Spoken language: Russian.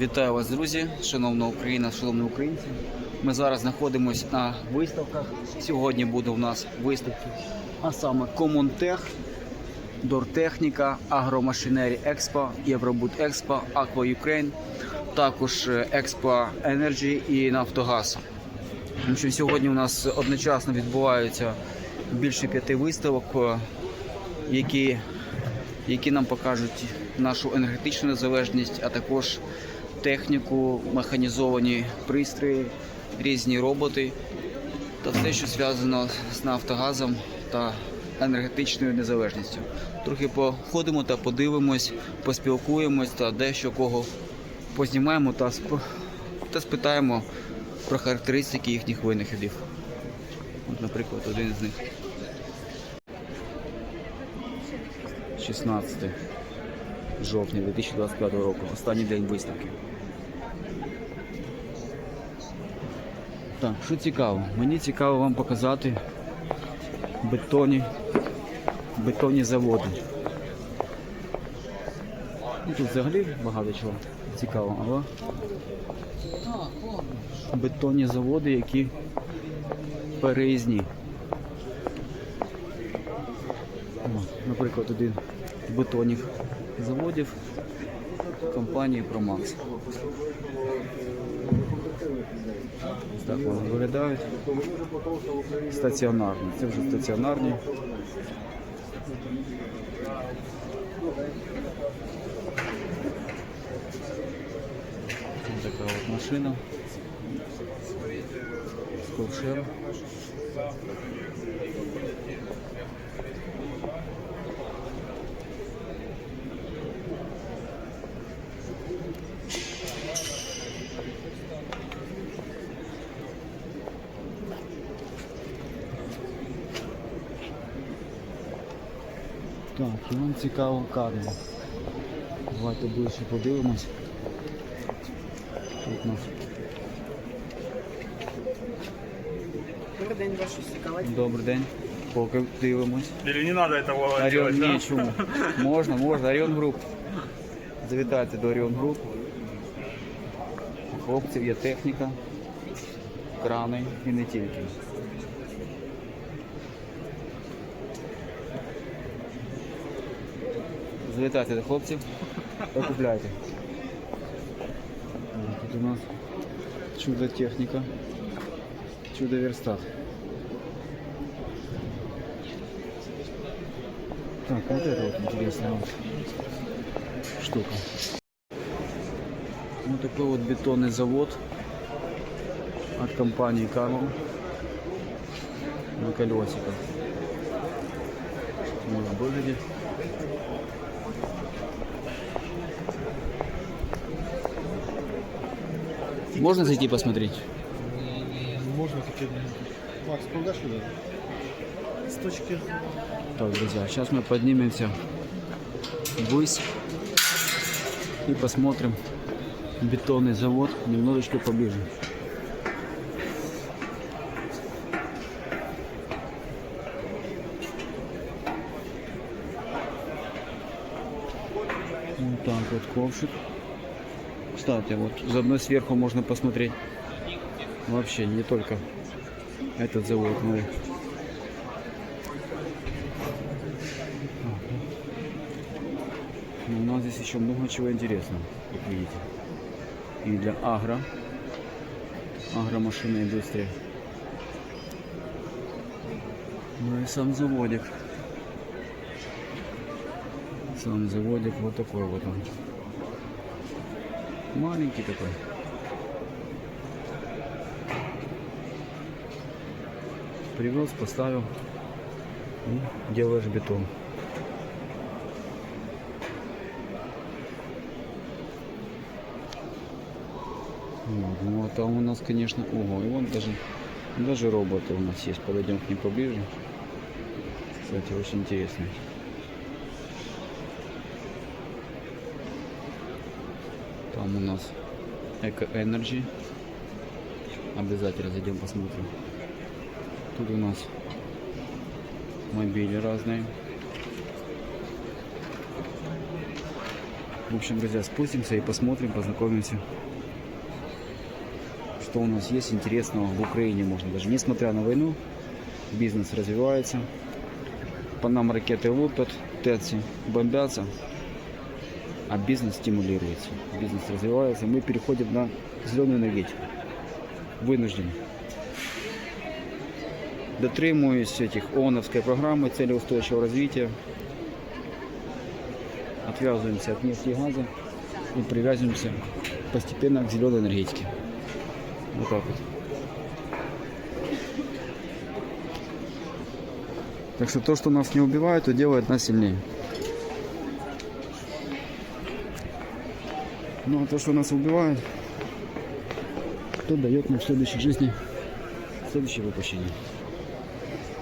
Вітаю вас, друзі, шановна Україна, шановні українці. Ми зараз знаходимося на виставках. Сьогодні буде у нас виставки, а саме Комунтех, Дортехніка, Агромашинері Експо, Євробуд Експо, Аква Юкрейн, також е, Експо Енерджі і Нафтогаз. Сьогодні у нас одночасно відбуваються більше п'яти виставок, е, які які нам покажуть нашу енергетичну незалежність, а також техніку, механізовані пристрої, різні роботи та все, що зв'язано з Нафтогазом та енергетичною незалежністю. Трохи походимо та подивимось, поспілкуємось та дещо кого познімаємо та, сп- та спитаємо про характеристики їхніх винахідів. От, наприклад, один з них. 16 жовтня 2025 року. Останній день виставки. Так, що цікаво? Мені цікаво вам показати бетоні, бетонні заводи. Ну, тут взагалі багато чого цікавого, але бетонні заводи, які переїзні. Наприклад, один з бетонних заводів компанії Промакс. Ось так вони виглядають. Стаціонарні. Це вже стаціонарні. Така от машина. З ковшем. Так, і вам цікаво кадр. Давайте ближче подивимось. Тут нас Добрий день, вашу цікавить. добрий день. Поки дивимось. Или не надо этого Оріон делать, да? ні, чому? Можна, можна, Оріон Груп. Завітайте до Оріон Груп. У Хлопців є техніка, крани і не тільки. Завітайте до хлопців та купляйте. О, Тут у нас чудо техніка, чудо верстат. Так, вот это вот интересная вот штука. Вот такой вот бетонный завод от компании Камел на колесиках. Вот выглядит. Можно зайти посмотреть? Можно таки. Макс, куда сюда? С точки. Так, друзья, сейчас мы поднимемся ввысь и посмотрим бетонный завод немножечко поближе. Вот так вот ковшик. Кстати, вот заодно сверху можно посмотреть вообще не только этот завод, но и Но у нас здесь еще много чего интересного, как видите. И для агро, агромашинной индустрии. Ну и сам заводик. Сам заводик вот такой вот он. Маленький такой. Привез, поставил и делаешь бетон. Вот, ну а там у нас, конечно, ого, и вон даже, даже роботы у нас есть. Подойдем к ним поближе. Кстати, очень интересный. Там у нас Эко Energy. Обязательно зайдем посмотрим. Тут у нас мобили разные. В общем, друзья, спустимся и посмотрим, познакомимся, что у нас есть интересного в Украине. Можно даже, несмотря на войну, бизнес развивается. По нам ракеты лупят, ТЭЦи бомбятся, а бизнес стимулируется. Бизнес развивается. Мы переходим на зеленую энергетику. Вынуждены. Дотримуюсь этих ООНовской программы цели устойчивого развития. Отвязываемся от нефти и газа и привязываемся постепенно к зеленой энергетике. Вот так вот. Так что то, что нас не убивает, то делает нас сильнее. Ну а то, что нас убивает, то дает нам в следующей жизни следующее воплощение.